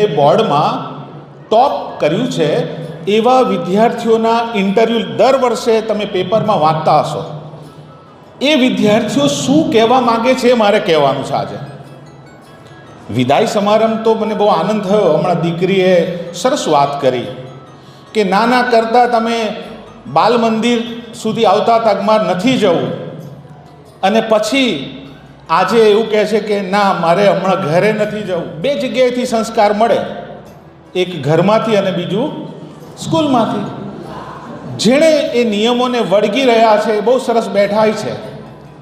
એ બોર્ડમાં ટોપ કર્યું છે એવા વિદ્યાર્થીઓના ઇન્ટરવ્યૂ દર વર્ષે તમે પેપરમાં વાંચતા હશો. એ વિદ્યાર્થીઓ શું કહેવા માગે છે મારે કહેવાનું છે આજે. વિદાય સમારંભ તો મને બહુ આનંદ થયો. હમણાં દીકરીએ સરસ વાત કરી કે નાના કરતાં તમે બાલ મંદિર સુધી આવતા તગમાં નથી જવું. અને પછી આજે એવું કહે છે કે, ના, મારે હમણાં ઘરે નથી જવું. બે જગ્યાએથી સંસ્કાર મળે. એક ઘરમાંથી અને બીજું સ્કૂલમાંથી. જેણે એ નિયમોને વળગી રહ્યા છે, એ બહુ સરસ બેઠાય છે.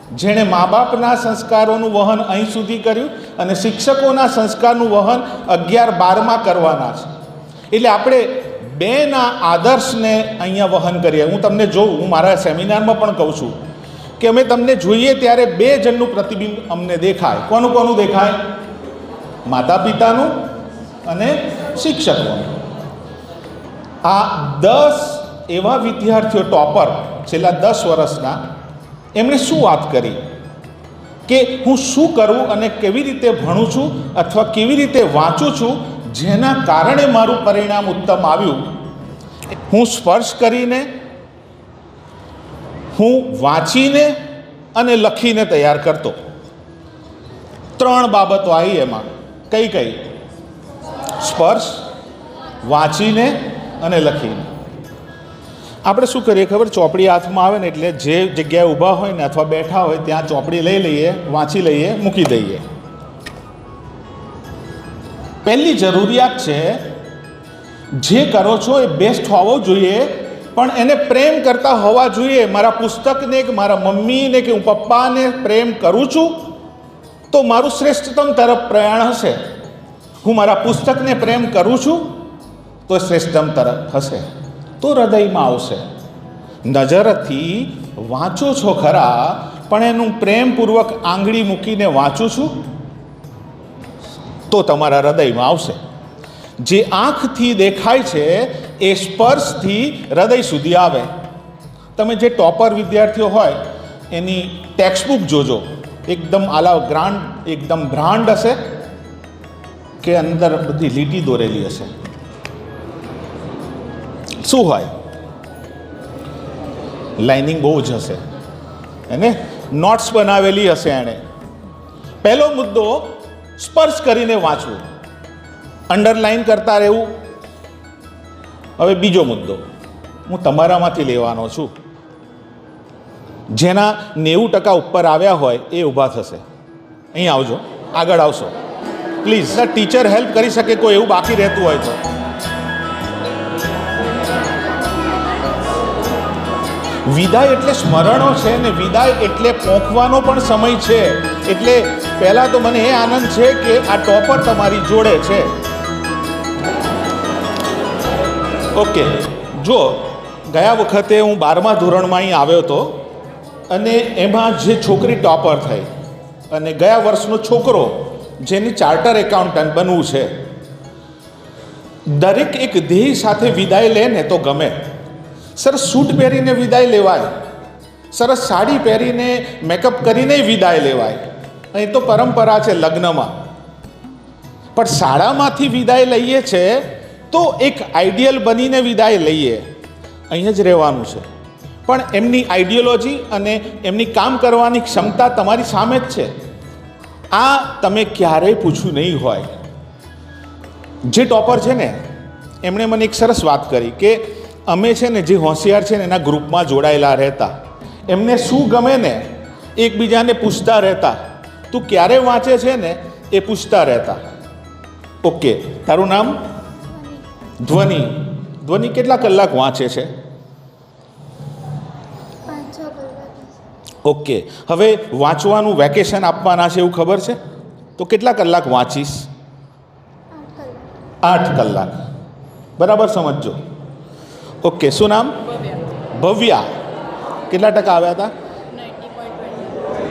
જેણે મા બાપના સંસ્કારોનું વહન અહીં સુધી કર્યું અને શિક્ષકોના સંસ્કારનું વહન અગિયાર બારમાં કરવાના છે. એટલે આપણે બેના આદર્શને અહીંયા વહન કરીએ. હું તમને જોઉં, હું મારા સેમિનારમાં પણ કહું છું. કે અમે તમને જોઈએ ત્યારે બે જણનું પ્રતિબિંબ અમને દેખાય. કોનું કોનું દેખાય? માતા પિતાનું અને શિક્ષકોનું. આ દસ એવા વિદ્યાર્થીઓ ટોપર છેલ્લા દસ વર્ષના, એમણે શું વાત કરી? કે હું શું કરું અને કેવી રીતે ભણું છું અથવા કેવી રીતે વાંચું છું, જેના કારણે મારું પરિણામ ઉત્તમ આવ્યું? હું સ્પર્શ કરીને હું વાંચીને અને લખીને તૈયાર કરતો. ત્રણ બાબતો આવી એમાં. કઈ કઈ? સ્પર્શ, વાંચીને અને લખીને. આપણે શું કરીએ ખબર? ચોપડી હાથમાં આવે ને એટલે જે જગ્યાએ ઊભા હોય ને અથવા બેઠા હોય ત્યાં ચોપડી લઈ લઈએ, વાંચી લઈએ, મૂકી દઈએ. પહેલી જરૂરિયાત છે, જે કરો છો એ બેસ્ટ હોવો જોઈએ પણ એને પ્રેમ કરતા હોવા જોઈએ. મારા પુસ્તકને કે મારા મમ્મીને કે હું પપ્પાને પ્રેમ કરું છું, તો મારું શ્રેષ્ઠતમ તરફ પ્રયાણ હશે. હું મારા પુસ્તકને પ્રેમ કરું છું, તો શ્રેષ્ઠતમ તરફ હશે. તો હૃદયમાં આવશે. નજરથી વાંચો છો ખરા, પણ એનું પ્રેમપૂર્વક આંગળી મૂકીને વાંચું છું, તો તમારા હૃદયમાં આવશે. જે આંખથી દેખાય છે એ સ્પર્શથી હૃદય સુધી આવે. તમે જે ટોપર વિદ્યાર્થીઓ હોય, એની ટેક્સ્ટબુક જોજો. એકદમ આલા ગ્રાન્ડ, એકદમ બ્રાન્ડ હશે કે અંદર બધી લીટી દોરેલી હશે. શું હોય? લાઇનિંગ બહુ જ હશે. એને નોટ્સ બનાવેલી હશે એણે. પહેલો મુદ્દો, સ્પર્શ કરીને વાંચવું. અંડરલાઇન કરતા રહેવું. હવે બીજો મુદ્દો. હું તમારામાંથી લેવાનો છું. જેના નેવું ટકા ઉપર આવ્યા હોય એ ઊભા થશે. અહીં આવજો. આગળ આવશો. પ્લીઝ ટીચર હેલ્પ કરી શકે કોઈ એવું બાકી રહેતું હોય તો. વિદાય એટલે સ્મરણો છે ને વિદાય એટલે પોંખવાનો પણ સમય છે. એટલે પહેલાં તો મને એ આનંદ છે કે આ ટોપર તમારી જોડે છે. ઓકે. જો ગયા વખતે હું બારમા ધોરણમાં અહીં આવ્યો હતો અને એમાં જે છોકરી ટોપર થઈ અને ગયા વર્ષનો છોકરો જેની ચાર્ટર એકાઉન્ટન્ટ બનવું છે, દરેક એક ધ્યેય સાથે વિદાય લે ને તો ગમે. સરસ સૂટ પહેરીને વિદાય લેવાય. સરસ સાડી પહેરીને મેકઅપ કરીને વિદાય લેવાય. અહીં તો પરંપરા છે લગ્નમાં. પણ શાળામાંથી વિદાય લઈએ છે તો એક આઈડિયલ બનીને વિદાય લઈએ. અહીં જ રહેવાનું છે. પણ એમની આઈડિયોલોજી અને એમની કામ કરવાની ક્ષમતા તમારી સામે જ છે. આ તમે ક્યારેય પૂછ્યું નહીં હોય. જે ટોપર છે ને, એમણે મને એક સરસ વાત કરી કે અમે છે ને જે હોશિયાર છે ને એના ગ્રુપમાં જોડાયેલા રહેતા. એમને શું ગમે ને, એકબીજાને પૂછતા રહેતા. તું ક્યારે વાંચે છે ને, એ પૂછતા રહેતા. ઓકે, તારું નામ? ધ્વનિ. ધ્વનિ કેટલા કલાક વાંચે છે? ઓકે. હવે વાંચવાનું વેકેશન આપવાના છે એવું ખબર છે? તો કેટલા કલાક વાંચીશ? આઠ કલાક. આઠ કલાક. બરાબર સમજજો. ઓકે શું નામ? ભવ્યા. કેટલા ટકા આવ્યા હતા?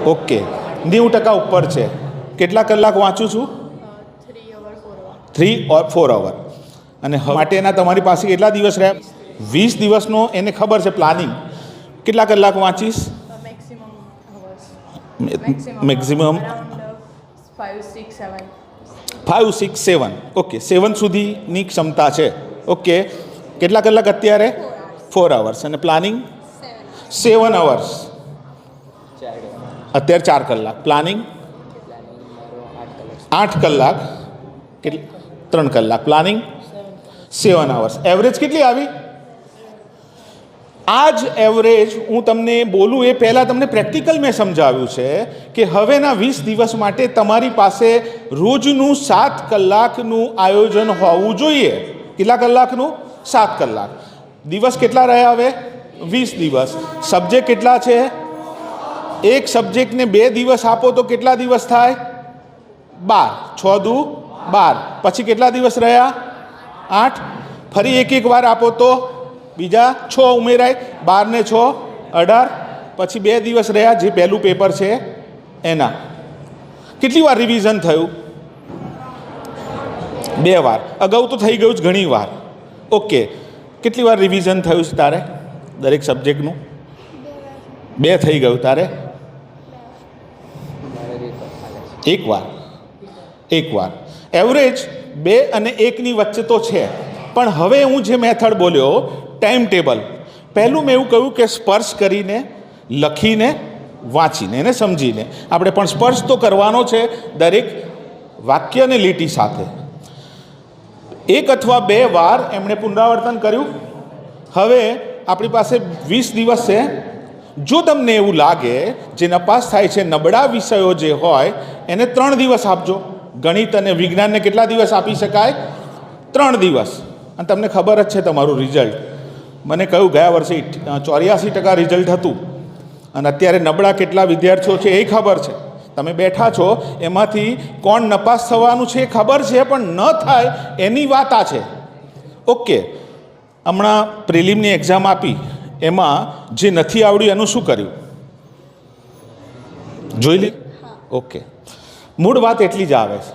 ઓકે. નેવું ટકા ઉપર છે. કેટલા કલાક વાંચું છું? થ્રી ઓર ફોર અવર અને હવે માટેના તમારી પાસે કેટલા દિવસ રહ્યા. વીસ દિવસનો એને ખબર છે પ્લાનિંગ કેટલા કલાક વાંચીશ. Maximum. Five six seven okay seven સુધીની ક્ષમતા છે. ઓકે કેટલા કલાક અત્યારે? ફોર અવર્સ અને પ્લાનિંગ સેવન અવર્સ અત્યારે ચાર કલાક. પ્લાનિંગ આઠ કલાક. કેટલા ત્રણ કલાક. પ્લાનિંગ સેવન આવર્સ એવરેજ કેટલી આવી? આ જ એવરેજ હું તમને બોલું એ પહેલાં તમને પ્રેક્ટિકલ મેં સમજાવ્યું છે કે હવેના વીસ દિવસ માટે તમારી પાસે રોજનું સાત કલાકનું આયોજન હોવું જોઈએ. કેટલા કલાકનું? સાત કલાક. દિવસ કેટલા રહ્યા હવે? વીસ દિવસ. સબ્જેક્ટ કેટલા છે? એક સબ્જેક્ટને બે દિવસ આપો તો કેટલા દિવસ થાય? બાર. છ દુ બાર. પછી કેટલા દિવસ રહ્યા? આઠ. ફરી એક એક વાર આપો તો. બીજા છ ઉમેરાય. બાર ને છ, અઢાર. પછી બે દિવસ રહ્યા, જે પહેલું પેપર છે એના. કેટલી વાર રિવિઝન થયું? બે વાર. અગાઉ તો થઈ ગયું જ ઘણી વાર. ઓકે કેટલી વાર રિવિઝન થયું છે તારે? દરેક સબ્જેક્ટનું બે થઈ ગયું તારે? એક વાર. એક વાર. એવરેજ બે અને એકની વચ્ચે તો છે. પણ હવે હું જે મેથડ બોલ્યો ટાઈમ ટેબલ પહેલું મેં એવું કહ્યું કે સ્પર્શ કરીને, લખીને, વાંચીને એને સમજીને. આપણે પણ સ્પર્શ તો કરવાનો છે દરેક વાક્ય અને લીટી સાથે. એક અથવા બે વાર એમણે પુનરાવર્તન કર્યું. હવે આપણી પાસે વીસ દિવસ છે. જો તમને એવું લાગે જે નપાસ થાય છે, નબળા વિષયો જે હોય, એને ત્રણ દિવસ આપજો. ગણિત અને વિજ્ઞાનને કેટલા દિવસ આપી શકાય? ત્રણ દિવસ. અને તમને ખબર જ છે તમારું રિઝલ્ટ મને કહ્યું ગયા વર્ષે ચોર્યાસી ટકા રિઝલ્ટ હતું. અને અત્યારે નબળા કેટલા વિદ્યાર્થીઓ છે એ ખબર છે. તમે બેઠા છો એમાંથી કોણ નપાસ થવાનું છે એ ખબર છે પણ ન થાય એની વાત આ છે. ઓકે. હમણાં પ્રિલિમની એક્ઝામ આપી. એમાં જે નથી આવડ્યું એનું શું કર્યું? જોઈ લે. ઓકે. મૂળ વાત એટલી જ આવે છે.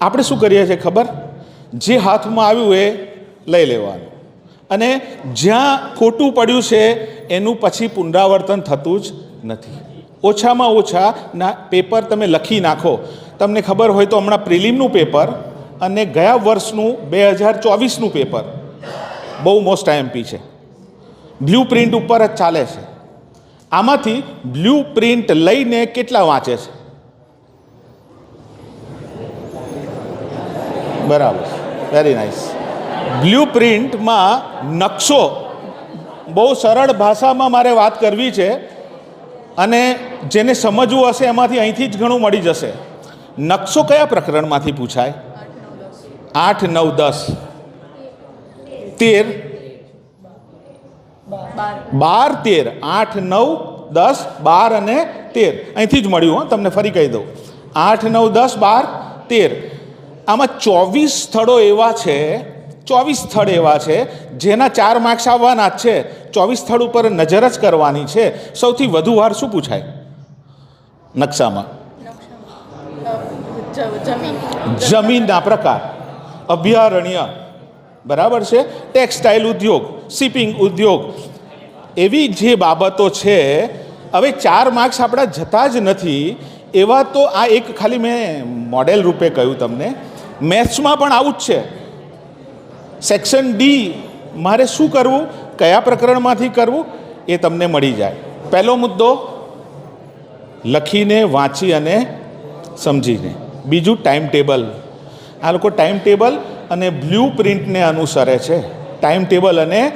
આપણે શું કરીએ છીએ ખબર? જે હાથમાં આવ્યું એ લઈ લેવાનું. અને જ્યાં ખોટું પડ્યું છે, એનું પછી પુનરાવર્તન થતું જ નથી. ઓછામાં ઓછા ના, પેપર તમે લખી નાખો. તમને ખબર હોય તો હમણાં પ્રિલિમનું પેપર અને ગયા વર્ષનું, બે હજાર ચોવીસનું પેપર. બહુ મોસ્ટ આઈએમપી છે. બ્લુ પ્રિન્ટ ઉપર જ ચાલે છે. આમાંથી બ્લુ પ્રિન્ટ લઈને કેટલા વાંચે છે? બરાબર. વેરી નાઇસ બ્લુ પ્રિન્ટમાં નકશો. બહુ સરળ ભાષામાં મારે વાત કરવી છે અને જેને સમજવું હશે એમાંથી અહીંથી જ ઘણું મળી જશે. નકશો કયા પ્રકરણમાંથી પૂછાય? આઠ નવ દસ. તેર. બાર તેર. આઠ નવ દસ, બાર અને તેર. અહીંથી જ મળ્યું, હો. તમને ફરી કહી દઉં. આઠ નવ દસ, બાર, તેર. આમાં ચોવીસ સ્થળો એવા છે ચોવીસ સ્થળ એવા છે જેના ચાર માર્ક્સ આવવાના જ છે. ચોવીસ સ્થળ ઉપર નજર જ કરવાની છે. સૌથી વધુ વાર શું પૂછાય? નકશામાં. જમીનના પ્રકાર. અભયારણ્ય. બરાબર છે? ટેક્સટાઇલ ઉદ્યોગ શિપિંગ ઉદ્યોગ. એવી જે બાબતો છે હવે ચાર માર્ક્સ આપણા જતા જ નથી. એવા તો આ એક ખાલી મેં મોડેલ રૂપે કહ્યું તમને. મેથ્સમાં પણ આવું જ છે. સેક્શન ડી મારે શું કરવું? કયા પ્રકરણમાંથી કરવું? એ તમને મળી જાય. પહેલો મુદ્દો, લખીને, વાંચી અને સમજીને. બીજું ટાઈમ ટેબલ આ લોકો ટાઈમ ટેબલ અને બ્લુ પ્રિન્ટને અનુસરે છે. ટાઈમ ટેબલ અને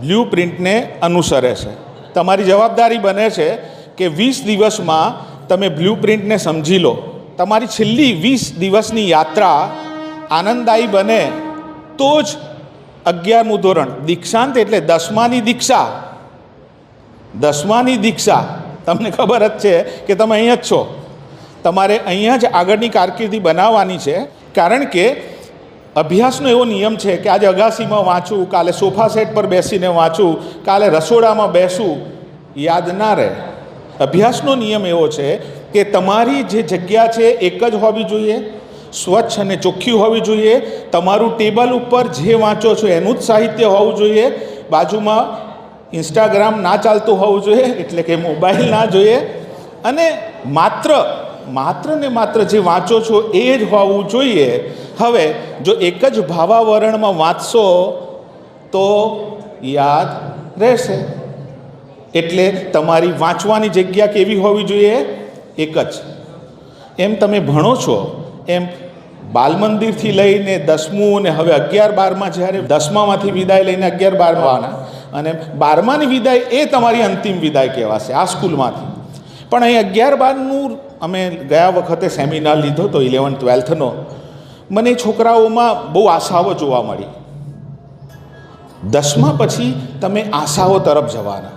બ્લુ પ્રિન્ટને અનુસરે છે. તમારી જવાબદારી બને છે કે વીસ દિવસમાં તમે બ્લુ પ્રિન્ટને સમજી લો. તમારી છેલ્લી વીસ દિવસની યાત્રા આનંદદાયી બને તો જ અગિયારમું ધોરણ, દીક્ષાંત એટલે દસમાની દીક્ષા. દસમાની દીક્ષા. તમને ખબર જ છે કે તમે અહીંયા જ છો. તમારે અહીંયા જ આગળની કારકિર્દી બનાવવાની છે. કારણ કે અભ્યાસનો એવો નિયમ છે કે આજે અગાસીમાં વાંચું, કાલે સોફા સેટ પર બેસીને વાંચું, કાલે રસોડામાં બેસું, યાદ ના રહે. અભ્યાસનો નિયમ એવો છે કે તમારી જે જગ્યા છે એક જ હોવી જોઈએ, સ્વચ્છ અને ચોખ્ખી હોવી જોઈએ, તમારું ટેબલ ઉપર જે વાંચો છો એનું જ સાહિત્ય હોવું જોઈએ, બાજુમાં ઇન્સ્ટાગ્રામ ના ચાલતું હોવું જોઈએ, એટલે કે મોબાઈલ ના જોઈએ, અને માત્ર માત્ર ને માત્ર જે વાંચો છો એ જ હોવું જોઈએ. હવે, જો એક જ ભાવાવરણમાં વાંચશો, તો યાદ રહેશે. એટલે તમારી વાંચવાની જગ્યા કેવી હોવી જોઈએ? એક જ. એમ તમે ભણો છો, એમ બાલ મંદિરથી લઈને દસમું અને હવે અગિયાર બારમાં જ્યારે દસમામાંથી વિદાય લઈને અગિયાર બારમાં અને બારમાની વિદાય એ તમારી અંતિમ વિદાય કહેવાશે, આ સ્કૂલમાંથી. પણ અહીં અગિયાર બારનું અમે ગયા વખતે સેમિનાર લીધો હતો ઇલેવન ટ્વેલ્થનો મને છોકરાઓમાં બહુ આશાઓ જોવા મળી. દસમા પછી તમે આશાઓ તરફ જવાના.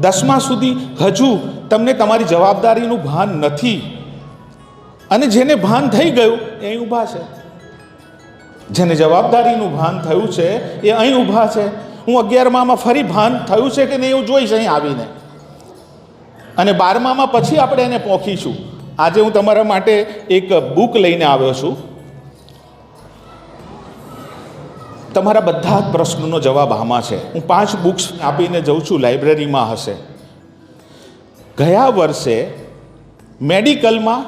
દસમા સુધી હજુ તમને તમારી જવાબદારીનું ભાન નથી. અને જેને ભાન થઈ ગયું, એ અહીં ઊભા છે. જેને જવાબદારીનું ભાન થયું છે, એ અહીં ઊભા છે. હું અગિયારમામાં ફરી ભાન થયું છે કે નહીં એવું જોઈશ અહીં આવીને. અને બારમામાં પછી આપણે એને પોખીશું. આજે હું તમારા માટે એક બુક લઈને આવ્યો છું. તમારા બધા જ પ્રશ્નોનો જવાબ આમાં છે. હું પાંચ બુક્સ આપીને જઉં છું લાઇબ્રેરીમાં હશે. ગયા વર્ષે મેડિકલમાં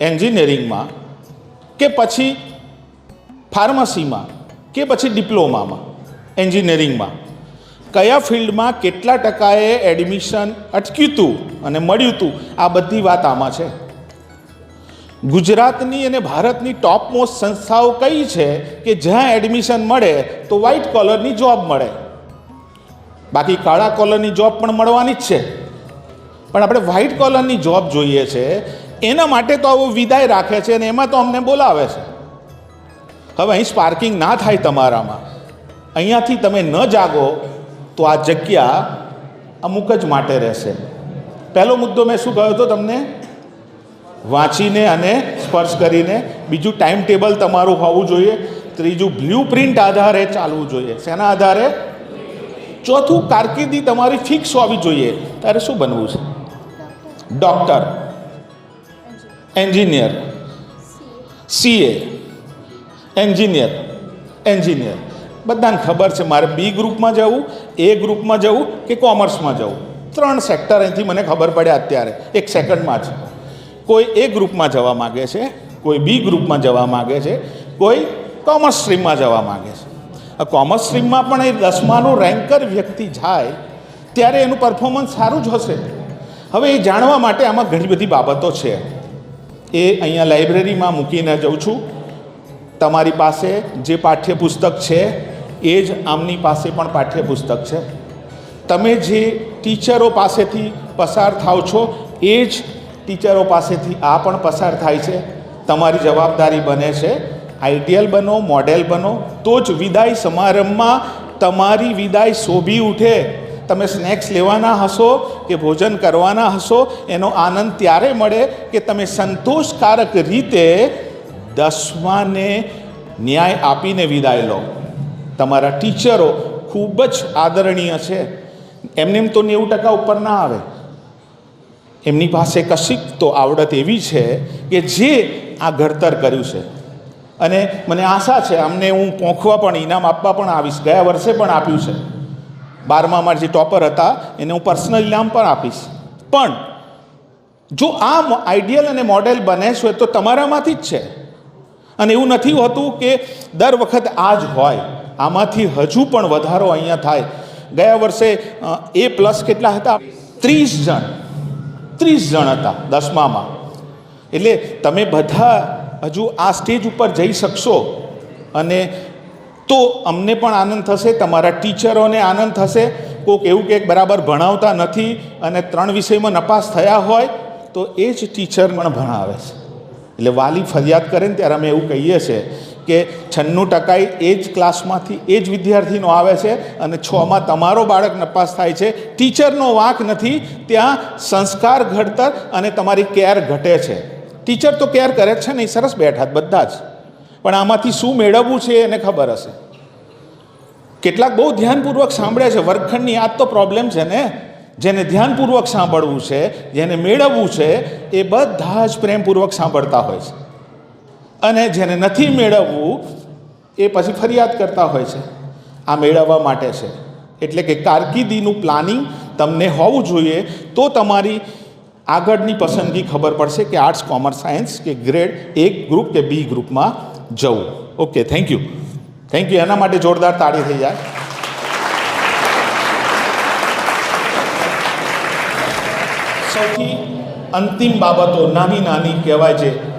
એન્જિનિયરિંગમાં કે પછી ફાર્મસીમાં કે પછી ડિપ્લોમામાં એન્જિનિયરિંગમાં કયા ફિલ્ડમાં કેટલા ટકાએ એડમિશન અટક્યું હતું અને મળ્યું હતું આ બધી વાત આમાં છે. ગુજરાતની અને ભારતની ટોપ મોસ્ટ સંસ્થાઓ કઈ છે કે જ્યાં એડમિશન મળે તો વ્હાઇટ કોલરની જોબ મળે? બાકી કાળા કોલરની જોબ પણ મળવાની જ છે. પણ આપણે વ્હાઇટ કોલરની જોબ જોઈએ છે, એના માટે તો આવો વિદાય રાખે છે અને એમાં તો અમને બોલાવે છે. હવે અહીં સ્પાર્કિંગ ના થાય તમારામાં. અહીંયાથી તમે ન જાગો તો આ જગ્યા અમુક જ માટે રહેશે. પહેલો મુદ્દો મેં શું કહ્યો હતો તમને? વાંચીને અને સ્પર્શ કરીને બીજું ટાઈમ ટેબલ તમારું હોવું જોઈએ. ત્રીજું બ્લુ પ્રિન્ટ આધારે ચાલવું જોઈએ. શેના આધારે? ચોથું, કારકિર્દી તમારી ફિક્સ હોવી જોઈએ. તારે શું બનવું છે? Doctor engineer CA engineer engineer બધાને ખબર છે, મારે બી ગ્રુપમાં જવું એ ગ્રુપમાં જવું કે કોમર્સમાં જવું? ત્રણ સેક્ટર અહીંથી મને ખબર પડ્યા અત્યારે. એક સેકન્ડમાં જ. કોઈ એ ગ્રુપમાં જવા માગે છે, કોઈ બી ગ્રુપમાં જવા માગે છે, કોઈ કોમર્સ સ્ટ્રીમમાં જવા માગે છે. કોમર્સ સ્ટ્રીમમાં પણ એ દસમાનું રેન્કર વ્યક્તિ જાય, ત્યારે એનું પરફોર્મન્સ સારું જ હશે. હવે એ જાણવા માટે આમાં ઘણી બધી બાબતો છે. એ અહીંયા લાઇબ્રેરીમાં મૂકીને જઉં છું. તમારી પાસે જે પાઠ્યપુસ્તક છે, એ જ આમની પાસે પણ પાઠ્યપુસ્તક છે. તમે જે ટીચરો પાસેથી પસાર થાવ છો, એ જ ટીચરો પાસેથી આ પણ પસાર થાય છે. તમારી જવાબદારી બને છે. આઈડિયલ બનો, મોડેલ બનો, તો જ વિદાય સમારંભમાં તમારી વિદાય શોભી ઉઠે. તમે સ્નેક્સ લેવાના હશો કે ભોજન કરવાના હશો, એનો આનંદ ત્યારે મળે કે તમે સંતોષકારક રીતે દસમાને ન્યાય આપીને વિદાય લો. તમારા ટીચરો ખૂબ જ આદરણીય છે. એમને એમ તો નેવું ટકા ઉપર ના આવે. એમની પાસે કશીક તો આવડત એવી છે કે જે આ ઘડતર કર્યું છે. અને મને આશા છે, અમને હું પોંખવા પણ, ઇનામ આપવા પણ આવીશ. ગયા વર્ષે પણ આપ્યું છે. બારમામાં જે ટોપર હતા, એને હું પર્સનલ ઇનામ પણ આપીશ. પણ જો આ આઈડિયલ અને મોડેલ બને છે તો તમારામાંથી જ છે. અને એવું નથી હોતું કે દર વખત આ જ હોય. આમાંથી હજુ પણ વધારો અહીંયા થાય. ગયા વર્ષે એ પ્લસ કેટલા હતા? ત્રીસ જણ. ત્રીસ જણ હતા દસમામાં. એટલે તમે બધા હજુ આ સ્ટેજ ઉપર જઈ શકશો અને તો અમને પણ આનંદ થશે, તમારા ટીચરોને આનંદ થશે. કોઈક એવું કંઈક બરાબર ભણાવતા નથી અને ત્રણ વિષયમાં નપાસ થયા હોય, તો એ જ ટીચર પણ ભણાવે છે. એટલે વાલી ફરિયાદ કરે ને ત્યારે અમે એવું કહીએ છીએ કે છન્નું ટકા એ જ ક્લાસમાંથી એ જ વિદ્યાર્થીનો આવે છે અને છમાં તમારો બાળક નપાસ થાય છે. ટીચરનો વાંક નથી. ત્યાં સંસ્કાર ઘડતર અને તમારી કેર ઘટે છે. ટીચર તો કેર કરે છે ને સરસ બેઠા બધા જ. પણ આમાંથી શું મેળવવું છે એને ખબર હશે. કેટલાક બહુ ધ્યાનપૂર્વક સાંભળે છે. વર્ગખંડની આ તો પ્રોબ્લેમ છે ને. જેને ધ્યાનપૂર્વક સાંભળવું છે, જેને મેળવવું છે, એ બધા જ પ્રેમપૂર્વક સાંભળતા હોય છે. અને જેને નથી મેળવવું, એ પછી ફરિયાદ કરતા હોય છે. આ મેળવવા માટે છે. એટલે કે કારકિર્દીનું પ્લાનિંગ તમને હોવું જોઈએ તો તમારી આગળની પસંદગી ખબર પડશે કે આર્ટ્સ, કોમર્સ, સાયન્સ કે ગ્રેડ એક ગ્રુપ કે બી ગ્રુપમાં જવું. Okay, thank you. Thank you. એના માટે જોરદાર તાળી થઈ જાય. સૌથી અંતિમ બાબતો નાની નાની કહેવાય છે.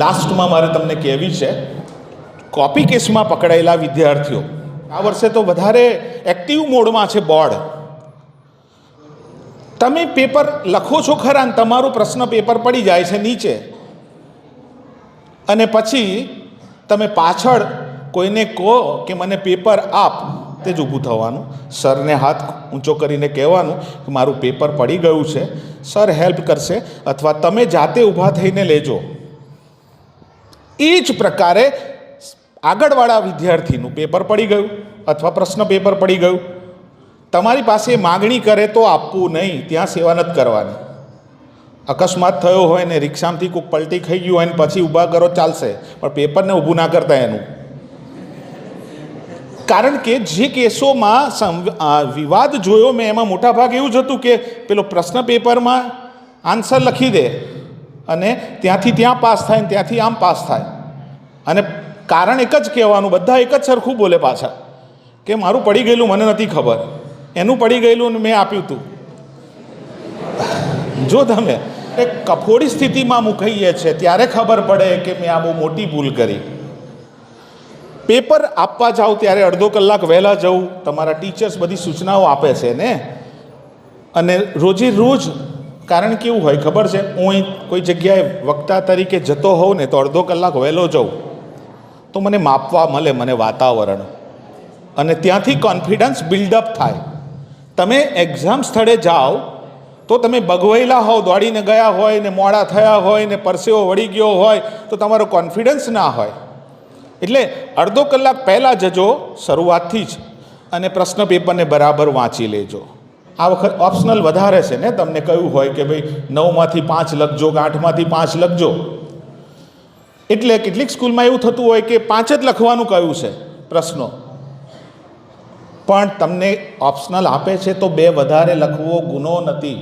લાસ્ટમાં મારે તમને કહેવી છે કોપી કેસમાં પકડાયેલા વિદ્યાર્થીઓ, આ વર્ષે તો વધારે એક્ટિવ મોડમાં છે બોર્ડ તમે પેપર લખો છો ખરા તમારું પ્રશ્ન પેપર પડી જાય છે નીચે. અને પછી તમે પાછળ કોઈને કહો કે મને પેપર આપ, તે જ ઊભું થવાનું. સરને હાથ ઊંચો કરીને કહેવાનું કે મારું પેપર પડી ગયું છે. સર હેલ્પ કરશે, અથવા તમે જાતે ઊભા થઈને લેજો. એ જ પ્રકારે આગળવાળા વિદ્યાર્થીનું પેપર પડી ગયું અથવા પ્રશ્ન પેપર પડી ગયું. તમારી પાસે માગણી કરે તો આપવું નહીં, ત્યાં સેવા નથી કરવાની. અકસ્માત થયો હોય ને રિક્ષામાંથી કોઈક પલટી ખાઈ ગયું હોય ને પછી ઊભા કરો, ચાલશે. પણ પેપરને ઊભું ના કરતા એનું. કારણ કે જે કેસોમાં વિવાદ જોયો મેં, એમાં મોટા ભાગ એવું જ હતું કે પેલો પ્રશ્ન પેપરમાં આન્સર લખી દે. અને ત્યાંથી ત્યાં પાસ થાય ને ત્યાંથી આમ પાસ થાય. અને કારણ એક જ કહેવાનું, બધા એક જ સરખું બોલે પાછા, કે મારું પડી ગયેલું મને નથી ખબર. એનું પડી ગયેલું મેં આપ્યું હતું જો તમે એક કફોડી સ્થિતિમાં મુકાઈએ છે, ત્યારે ખબર પડે કે મેં આ બહુ મોટી ભૂલ કરી. પેપર આપવા જાઓ ત્યારે અડધો કલાક વહેલા જવું, તમારા ટીચર્સ બધી સૂચનાઓ આપે છે ને? અને રોજે રોજ કારણ કેવું હોય ખબર છે? હું અહીં કોઈ જગ્યાએ વક્તા તરીકે જતો હોઉં ને તો અડધો કલાક વહેલો જાઉં, તો મને માપવા મળે મને વાતાવરણ. અને ત્યાંથી કોન્ફિડન્સ બિલ્ડઅપ થાય. તમે એક્ઝામ સ્થળે જાઓ, તો તમે બગવાયેલા હોવ, દોડીને ગયા હોય ને મોડા થયા હોય ને પરસેવો વળી ગયો હોય, તો તમારો કોન્ફિડન્સ ના હોય. એટલે અડધો કલાક પહેલાં જજો, શરૂઆતથી જ, અને પ્રશ્ન પેપરને બરાબર વાંચી લેજો. આ વખત ઓપ્શનલ વધારે છે ને? તમને કહ્યું હોય કે ભાઈ નવમાંથી પાંચ લખજો કે આઠમાંથી પાંચ લખજો. એટલે કેટલીક સ્કૂલમાં એવું થતું હોય કે પાંચ જ લખવાનું કહ્યું છે પ્રશ્નો. પણ તમને ઓપ્શનલ આપે છે તો બે વધારે લખવો ગુનો નથી.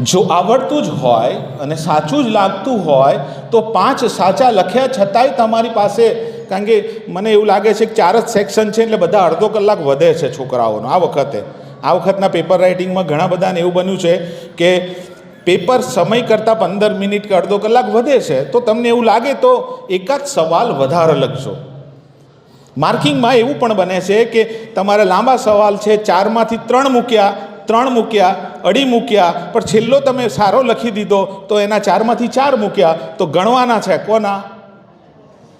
જો આવડતું જ હોય અને સાચું જ લાગતું હોય તો પાંચ સાચા લખ્યા છતાંય તમારી પાસે કારણ કે મને એવું લાગે છે કે ચાર જ સેક્શન છે એટલે બધા અડધો કલાક વધે છે છોકરાઓનો આ વખતે. આ વખતના પેપર રાઇટિંગમાં ઘણા બધાને એવું બન્યું છે કે પેપર સમય કરતાં પંદર મિનિટ કે અડધો કલાક વધે છે, તો તમને એવું લાગે તો એકાદ સવાલ વધારે લખજો. માર્કિંગમાં એવું પણ બને છે કે તમારે લાંબા સવાલ છે, ચારમાંથી ત્રણ મૂક્યા ત્રણ મૂક્યા, અઢી મૂક્યા, પણ છેલ્લો તમે સારો લખી દીધો, તો એના ચારમાંથી ચાર મૂક્યા, તો ગણવાના છે કોના?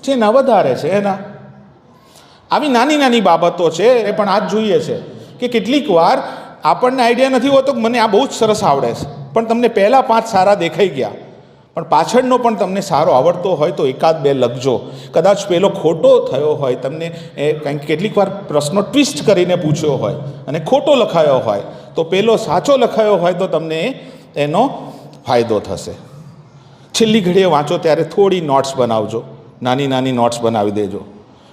જેના વધારે છે એના. આવી નાની નાની બાબતો છે એ પણ આજ જોઈએ છે. કે કેટલીક વાર આપણને આઈડિયા નથી હોતો કે મને આ બહુ જ સરસ આવડે છે. પણ તમને પહેલાં પાંચ સારા દેખાઈ ગયા. પણ પાછળનો પણ તમને સારો આવડતો હોય તો એકાદ બે લખજો. કદાચ પેલો ખોટો થયો હોય, તમને એ કારણ કે કેટલીક વાર પ્રશ્નો ટ્વિસ્ટ કરીને પૂછ્યો હોય અને ખોટો લખાયો હોય, તો પેલો સાચો લખાયો હોય તો તમને એનો ફાયદો થશે. છેલ્લી ઘડીએ વાંચો ત્યારે થોડી નોટ્સ બનાવજો. નાની નાની નોટ્સ બનાવી દેજો.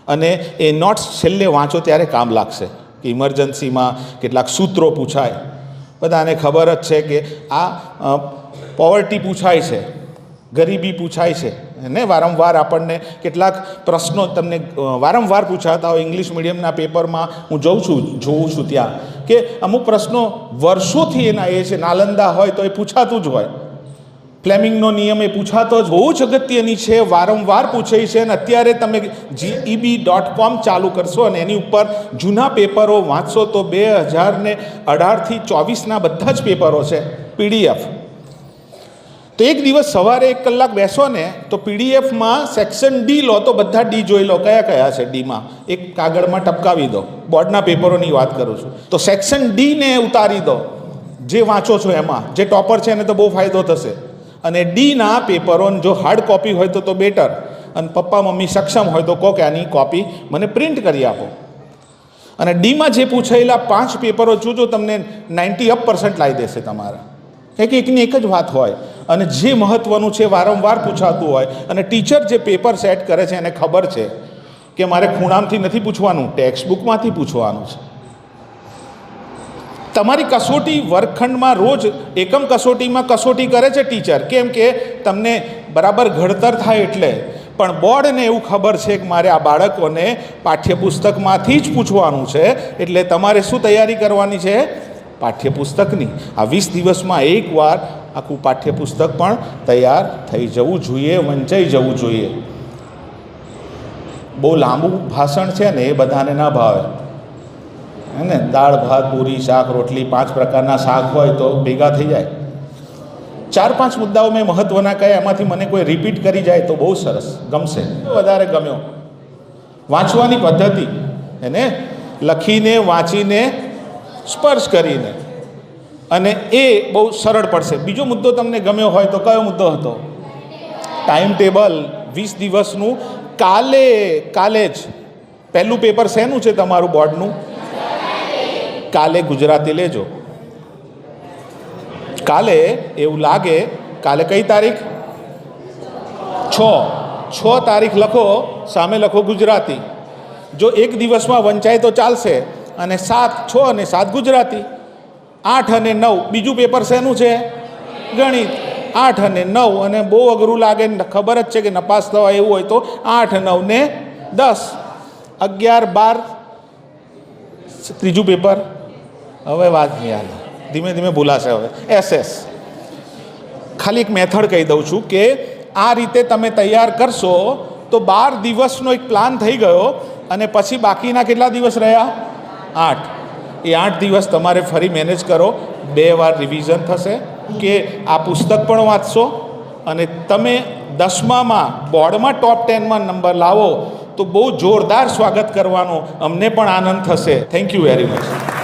અને એ નોટ્સ છેલ્લે વાંચો ત્યારે કામ લાગશે. કે ઇમરજન્સીમાં કેટલાક સૂત્રો પૂછાય. બધાને ખબર જ છે કે આ પોવર્ટી પૂછાય છે, ગરીબી પૂછાય છે. ને વારંવાર આપણને કેટલાક પ્રશ્નો તમને વારંવાર પૂછાતા હોય ઇંગ્લિશ મીડિયમના પેપરમાં. હું જોઉં છું જોઉં છું ત્યાં કે અમુક પ્રશ્નો વર્ષોથી એના એ છે, નાલંદા હોય તો એ પૂછાતું જ હોય. ફ્લેમિંગનો નિયમ એ પૂછાતો જ બહુ જ અગત્યની છે, વારંવાર પૂછાય છે અને અત્યારે તમે જીઈબી ડોટ કોમ ચાલુ કરશો અને એની ઉપર જૂના પેપરો વાંચશો તો બે હજાર ને અઢારથી ચોવીસના બધા જ પેપરો છે પીડીએફ તો એક દિવસ સવારે એક કલાક બેસો ને તો પીડીએફમાં સેક્શન ડી લો તો બધા ડી જોઈ લો, કયા કયા છે ડીમાં એક કાગળમાં ટપકાવી દો, બોર્ડના પેપરોની વાત કરું છું. તો સેક્શન ડીને ઉતારી દો, જે વાંચો છો એમાં, જે ટોપર છે એને તો બહુ ફાયદો થશે. અને ડીના પેપરો જો હાર્ડ કોપી હોય તો તો બેટર અને પપ્પા, મમ્મી સક્ષમ હોય તો કહો કે આની કોપી મને પ્રિન્ટ કરી આપો. અને ડીમાં જે પૂછાયેલા પાંચ પેપરો જોજો તમને નાઇન્ટી અપ પર્સન્ટ લાવી દેશે તમારા. એક એકની એક જ વાત હોય. અને જે મહત્ત્વનું છે વારંવાર પૂછાતું હોય. અને ટીચર જે પેપર સેટ કરે છે, એને ખબર છે કે મારે ખૂણામથી નથી પૂછવાનું ટેક્સ્ટ બુકમાંથી પૂછવાનું છે. તમારી કસોટી વર્ગખંડમાં રોજ એકમ કસોટીમાં કસોટી કરે છે ટીચર. કેમ કે તમને બરાબર ઘડતર થાય એટલે. પણ બોર્ડને એવું ખબર છે કે મારે આ બાળકોને પાઠ્યપુસ્તકમાંથી જ પૂછવાનું છે. એટલે તમારે શું તૈયારી કરવાની છે? પાઠ્યપુસ્તકની. આ વીસ દિવસમાં એકવાર આખું પાઠ્યપુસ્તક પણ તૈયાર થઈ જવું જોઈએ, વંચાઈ જવું જોઈએ. બહુ લાંબુ ભાષણ છે ને એ બધાને ના ભાવે. ને દાળ, ભાત, પૂરી, શાક, રોટલી પાંચ પ્રકારના શાક હોય તો ભેગા થઈ જાય. ચાર પાંચ મુદ્દાઓ મેં મહત્ત્વના કહ્યા એમાંથી મને કોઈ રિપીટ કરી જાય તો બહુ સરસ. ગમશે. વધારે ગમ્યો. વાંચવાની પદ્ધતિ. એને લખીને, વાંચીને, સ્પર્શ કરીને. અને એ બહુ સરળ પડશે. બીજો મુદ્દો તમને ગમ્યો હોય તો કયો મુદ્દો હતો? ટાઈમ ટેબલ વીસ દિવસનું કાલે કાલે જ. પહેલું પેપર શેનું છે તમારું બોર્ડનું કાલે ગુજરાતી લેજો. કાલે એવું લાગે, કાલે કઈ તારીખ? છ. છ તારીખ લખો, સામે લખો ગુજરાતી. જો એક દિવસમાં વંચાય તો ચાલશે. અને સાત, છ અને સાત ગુજરાતી. આઠ અને નવ. બીજું પેપર શેનું છે? ગણિત. આઠ અને નવ. અને બહુ અઘરું લાગે, ખબર જ છે કે નપાસ થવા એવું હોય તો આઠ, નવ ને દસ. અગિયાર, બાર. ત્રીજું પેપર. હવે વાત નહીં હાલે. ધીમે ધીમે ભૂલાશે હવે. એસએસ ખાલી એક મેથડ કહી દઉં છું કે આ રીતે તમે તૈયાર કરશો તો બાર દિવસનો એક પ્લાન થઈ ગયો અને પછી બાકીના કેટલા દિવસ રહ્યા? આઠ. એ આઠ દિવસ તમારે ફરી મેનેજ કરો. બે વાર રિવિઝન થશે કે આ પુસ્તક પણ વાંચશો અને તમે દસમામાં, બોર્ડમાં ટોપ ટેનમાં નંબર લાવો તો બહુ જોરદાર સ્વાગત કરવાનો અમને પણ આનંદ થશે. Thank you very much